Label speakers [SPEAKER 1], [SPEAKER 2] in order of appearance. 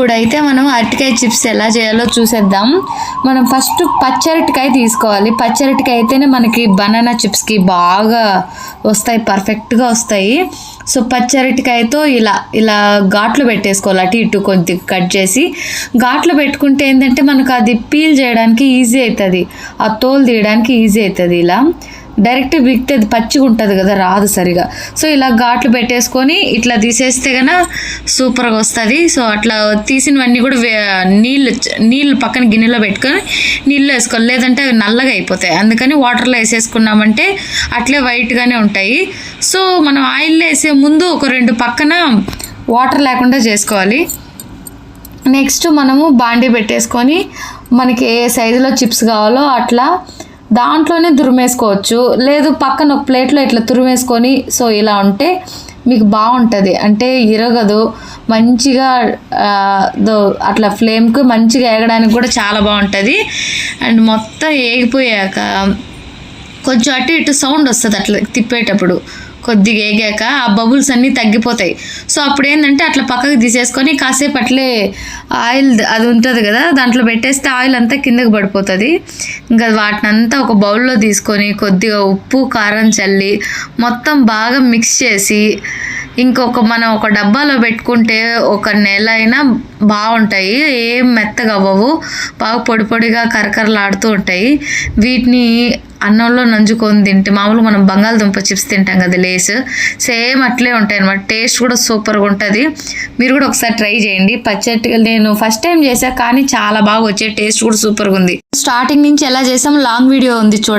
[SPEAKER 1] ఇప్పుడైతే మనం అరటికాయ చిప్స్ ఎలా చేయాలో చూసేద్దాం. మనం ఫస్ట్ పచ్చరటికాయ తీసుకోవాలి. పచ్చరటికాయ అయితేనే మనకి బనానా చిప్స్కి బాగా వస్తాయి పర్ఫెక్ట్గా వస్తాయి. సో పచ్చరటికాయతో ఇలా ఇలా ఘాట్లు పెట్టేసుకోవాలి. అటు ఇటు కొద్ది కట్ చేసి ఘాట్లు పెట్టుకుంటే ఏంటంటే మనకు అది పీల్ చేయడానికి ఈజీ అవుతుంది. ఆ తోలు తీయడానికి ఈజీ అవుతుంది ఇలా. డైరెక్ట్ బిక్తే అది పచ్చిగా ఉంటుంది కదా రాదు సరిగా. సో ఇలా ఘాట్లు పెట్టేసుకొని ఇట్లా తీసేస్తే కనుక సూపర్గా వస్తుంది. సో అట్లా తీసినవన్నీ కూడా నీళ్ళు నీళ్ళు పక్కన గిన్నెలో పెట్టుకొని నీళ్ళు వేసుకోవాలి. లేదంటే అవి నల్లగా అయిపోతాయి. అందుకని వాటర్లో వేసేసుకున్నామంటే అట్లే వైట్గానే ఉంటాయి. సో మనం ఆయిల్లో వేసే ముందు ఒక రెండు పక్కన వాటర్ లేకుండా చేసుకోవాలి. నెక్స్ట్ మనము బాండీ పెట్టేసుకొని మనకి ఏ సైజులో చిప్స్ కావాలో అట్లా దాంట్లోనే దురిమేసుకోవచ్చు. లేదు పక్కన ఒక ప్లేట్లో ఇట్లా తురిమేసుకొని సో ఇలా ఉంటే మీకు బాగుంటుంది. అంటే ఇరగదు. మంచిగా దో అట్లా ఫ్లేమ్కి మంచిగా ఏగడానికి కూడా చాలా బాగుంటుంది. అండ్ మొత్తం ఏగిపోయాక కొంచెం అటు ఇటు సౌండ్ వస్తుంది అట్లా తిప్పేటప్పుడు. కొద్దిగా ఏగాక ఆ బబుల్స్ అన్నీ తగ్గిపోతాయి. సో అప్పుడు ఏంటంటే అట్లా పక్కకు తీసేసుకొని కాసేపు అట్లే ఆయిల్ అది ఉంటుంది కదా దాంట్లో పెట్టేస్తే ఆయిల్ అంతా కిందకి పడిపోతుంది. ఇంకా వాటిని అంతా ఒక బౌల్లో తీసుకొని కొద్దిగా ఉప్పు కారం చల్లి మొత్తం బాగా మిక్స్ చేసి ఇంకొక మనం ఒక డబ్బాలో పెట్టుకుంటే ఒక నెల అయినా బాగుంటాయి. ఏం మెత్తగా అవ్వవు. బాగా పొడి పొడిగా కరకరలాడుతూ ఉంటాయి. వీటిని అన్నంలో నంజుకొని తింటే మామూలుగా మనం బంగాళదుంప చిప్స్ తింటాం కదా లేస్. సేమ్ అట్లే ఉంటాయి అనమాట టేస్ట్ కూడా సూపర్గా ఉంటుంది. మీరు కూడా ఒకసారి ట్రై చేయండి. పచ్చడి నేను ఫస్ట్ టైం చేశాను కానీ చాలా బాగా వచ్చే టేస్ట్ కూడా సూపర్గా ఉంది. స్టార్టింగ్ నుంచి ఎలా చేసాం? లాంగ్ వీడియో ఉంది చూడండి.